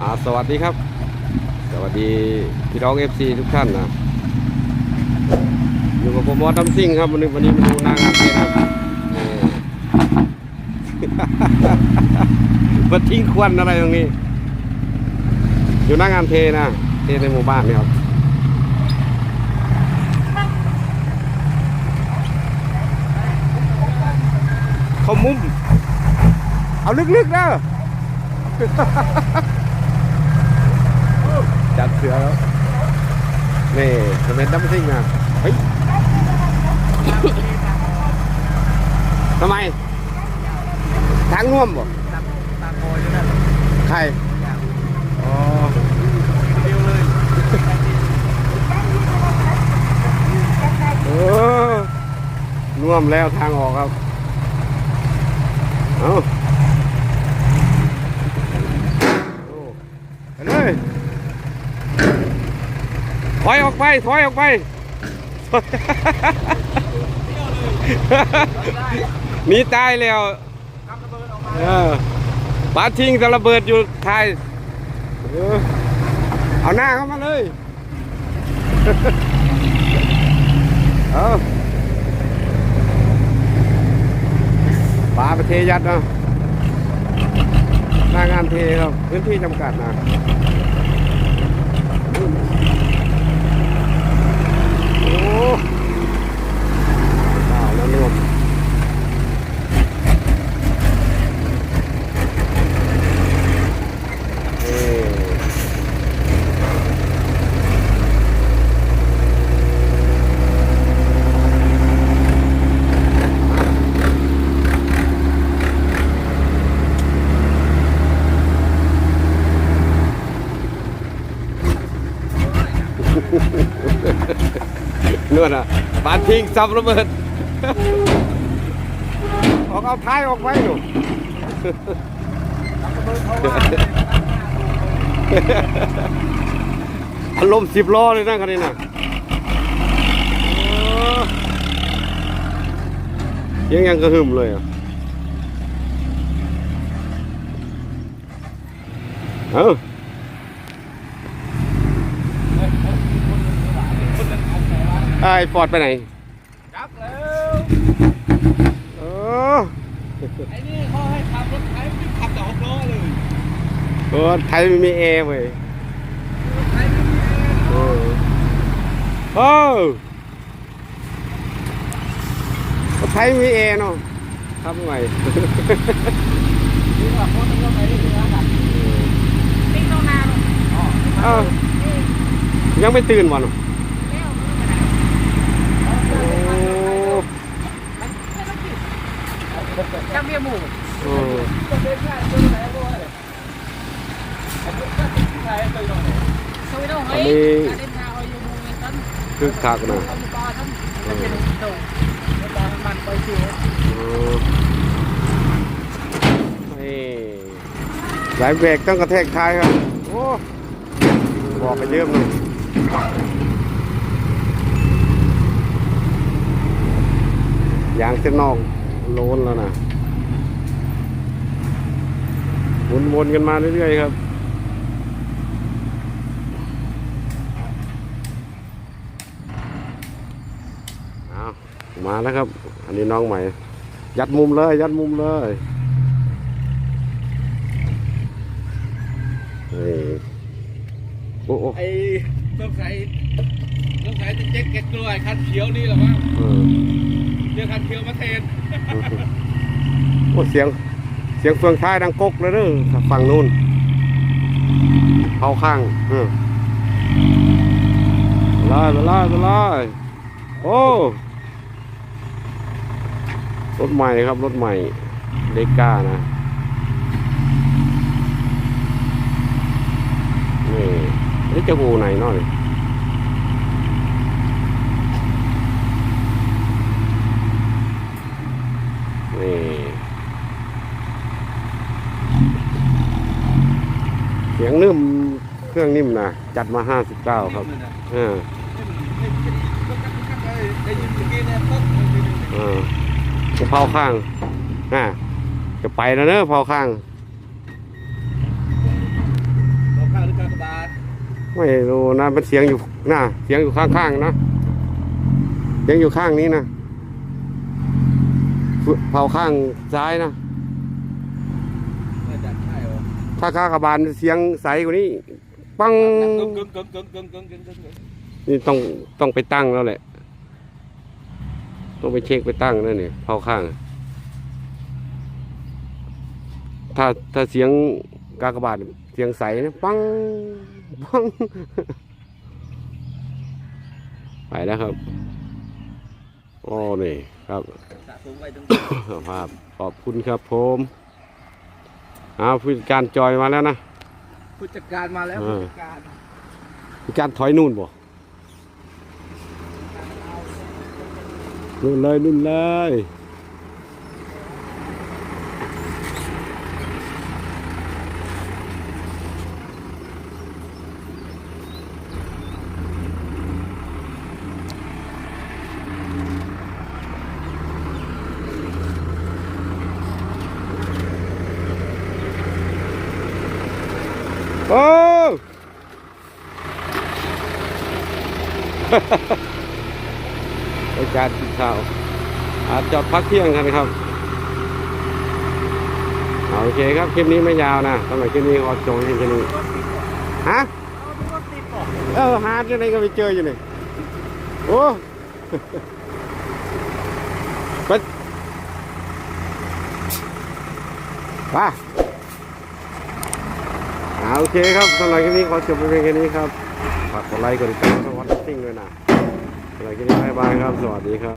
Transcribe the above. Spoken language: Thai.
อ่าสวัสดีครับ สวัสดีพี่น้องเอฟซีทุกท่านนะอยู่กับผมมอสดัมซิ่งครับวันนี้วันนี้มาดูนางงามเทครับมาทิ้งควันอะไรตรงนี้ อยู่หน้างานเทนะ เทในหมู่บ้านเนี่ครับเขามุม เอาลึกๆนะ จัดเสือแล้วนี่จะเป็นดัมซิ่งนะเฮ้ยทำไมทางน่วมบ่ตาโกยอยู่นั่นใครอ๋อเดียวเลยเออน่วมแล้วทางออกครับ เอ้าโอ้ไปเลย ถอยออกไป ถอยออกไป หนีตายแล้วบิดออกมาเออปาทิ้งจะระเบิดอยู่ท้ายเอาหน้าเข้ามาเลยเอาปลาไปเทยัดนะหน้างานเทครับพื้นที่จำกัดนะ อ้าวแล้วรวม เอ่อ นอะบานทิ้งซับระเบิดออกเอาท้ายออกไว้หนูกำระเบิดเขาว่อารมณ์สิบล้อเลยนะคันนี้นะยังยังกระหึ่มเลยอะเอ้า ไอ้ฟอร์ดไปไหนจับแล้วเออไอ้นี่เขาให้ขับรถไถไม่ขับแต่หกล้อเลยเออไทยไม่มีแอร์เว้ยไถไม่มีเออเออไทยมีแอร์เนาะทำไงนี่ว่าคนนึงว่าไงนี่คืออาหารติ๊กต้องนานอ๋อเอ้ายังไม่ตื่นวันแล้วโอ้ จำเบียหมูอันด้วยไอ้พวกนั้นที่ไหนตัวน้อยสวยต้องเฮ้ยกรเดินทางเอาอยู่มูเงินต้นคึกคักนะเอาอยู่ปอทั้งจะเป็นโตแล้วปอทั้งมันไปเชื่อเออนี่สายเบรกต้องกระแทกท้ายครับ โอ้บอกไปเยอะเลยยางเส้นนอกโลนแล้วนะ วนๆกันมาเรื่อยๆครับเอามาแล้วครับ อันนี้น้องใหม่ ยัดมุมเลย ยัดมุมเลยนี่โอ้โอ้ไอ้ต้องใส่ต้องใส่แจ็คเก็ตกล้วยคันเขียวนี่แหละมั้งเออเดี๋ยวคันเขียวมาเทนโอ้เสียงเสียงเฟืองท้ายดังกกเลยเด้อฝั่งนู้นเข้าข้างเออไปเลยไปลยไปเลยโอ้รถใหม่ครับรถใหม่เดก้านะนี่นี่จะหูไหนเนาะนี่นี่ เสียงนิ่มเครื่องนิ่มนะจัดมาห้าสิบเก้าครับเออได้ยินเมื่อกี้เนี่ยปุ๊บเออจะเผาข้างอ่าจะไปแล้วเนอะเผาข้างไม่รู้นะมันเสียงอยู่หน้าเสียงอยู่ข้างๆนะเสียงอยู่ข้างนี้นะเผาข้างซ้ายนะ ถ้าข้ากระบาลเสียงใสกว่านี้ ปังนี่ต้องต้องไปตั้งแล้วแหละ ต้องไปเช็คไปตั้งนั่นเนี่ยเผาข้าง ถ้าถ้าเสียงกากบาดเสียงใสนะปังปังไปแล้วครับโอ้นี่ครับภาพขอบคุณครับผม อาผู้จัดการจอยมาแล้วนะผู้จัดการมาแล้วเออผู้จัดการผู้จัดการถอยนู่นบ่นู่นเลยนู่นเลย โอ้โอกาสกินข้าวอาจจอดพักเที่ยงกันครับโอเคครับ คลิปนี้ไม่ยาวนะสำหรับคลิปนี้ขอจบเพียงแค่นี้ฮะรถติดบอเออหาที่ไหนก็ไปเจออยู่นี่โอ้ไปไป อาโอเคครับสำหรับคลิปนี้ขอจบเพียงแค่นี้ครับฝากกดไลค์กดติดตามช่องวันติ้งด้วยนะสำหรับคลิปนี้บายบายครับ สวัสดีครับ